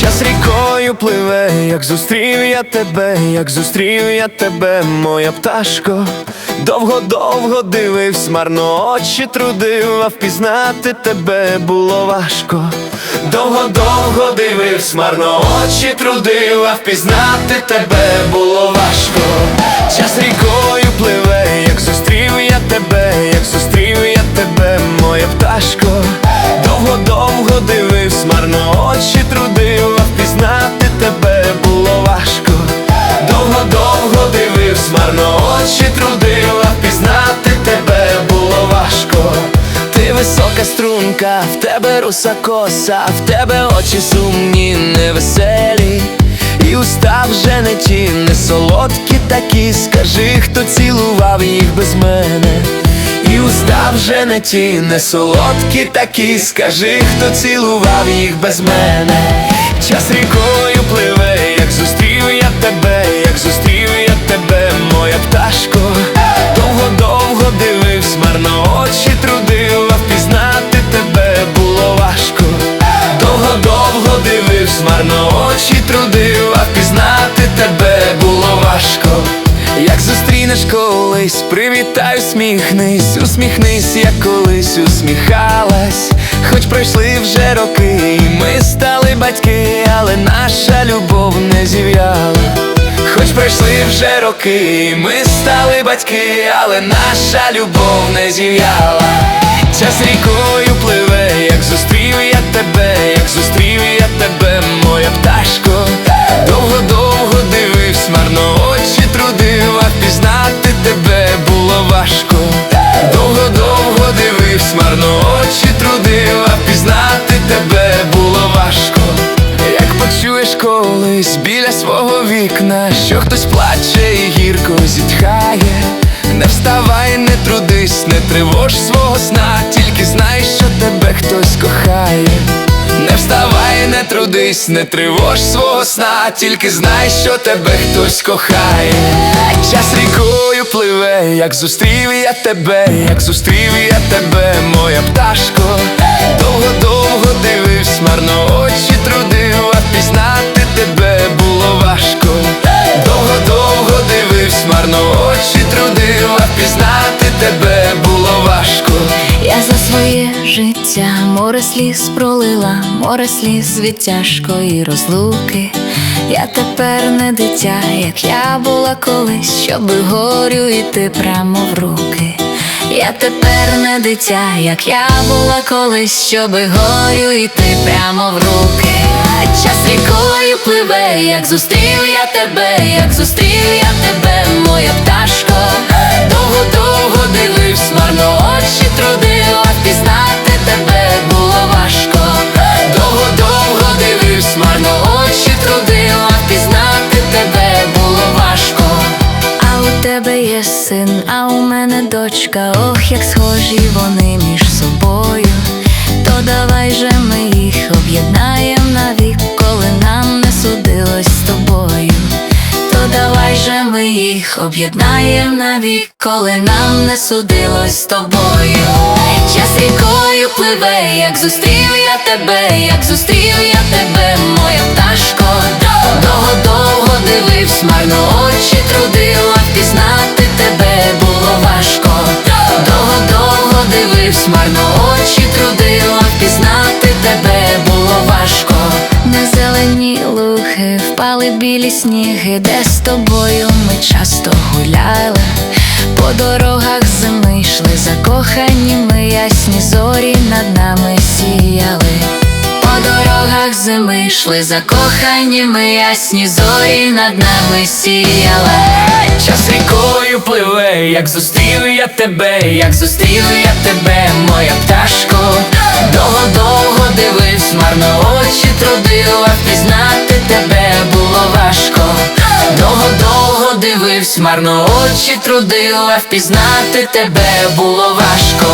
Час рікою пливе, як зустрів я тебе, як зустрів я тебе, моя пташко. Довго-довго дививсь, марно очі трудив, а впізнати тебе було важко. Довго-довго дививсь, марно очі трудив, а впізнати тебе було важко. Час рікою пливе, як зустрів я тебе, струнка, в тебе руса коса, в тебе очі сумні, невеселі. І уста вже не ті, не солодкі такі, скажи, хто цілував їх без мене. І уста вже не ті, не солодкі такі, скажи, хто цілував їх без мене. Час рікою усміхнись, усміхнись, як колись усміхалась. Хоч пройшли вже роки, і ми стали батьки, але наша любов не зів'яла. Хоч пройшли вже роки, і ми стали батьки, але наша любов не зів'яла. Час рікою пливе, як зустрів я тебе, як зустрів я тебе, моя пташко. Важко. Як почуєш колись біля свого вікна, що хтось плаче і гірко зітхає, не вставай, не трудись, не тривож свого сна, тільки знай, що тебе хтось кохає. Не вставай, не трудись, не тривож свого сна, тільки знай, що тебе хтось кохає. Час рікою пливе, як зустрів я тебе, як зустрів я тебе, моя пташко. Довго-довго дививсь, марно очі трудив, а впізнати тебе було важко. Довго-довго дививсь, марно очі трудив, а впізнати тебе було важко. Я за своє життя море сліз пролила, море сліз від тяжкої розлуки. Я тепер не дитя, як я була колись, щоби горю йти прямо в руки. Я тепер не дитя, як я була колись, щоби горю йти прямо в руки. Час рікою пливе, як зустрів я тебе, як зустрів я тебе, моя пташко. Довго-довго дививсь, марно очі трудив, тебе є син, а у мене дочка, ох, як схожі вони між собою. То давай же ми їх об'єднаєм навік, коли нам не судилось з тобою. То давай же ми їх об'єднаєм навік, коли нам не судилось з тобою. Час рікою пливе, як зустрів я тебе, як зустрів я тебе, моя пташко. Довго-довго дививсь, марно дививсь, марно очі трудив, а впізнати тебе було важко. На зелені лухи впали білі сніги, де з тобою ми часто гуляли. По дорогах зими йшли закохані ми ясні зорі над нами сіяли. По дорогах зими йшли закохані ми ясні зорі над нами сіяли. Час рікою пливе, як зустрів я тебе, як зустрів я марно очі трудила, впізнати тебе було важко.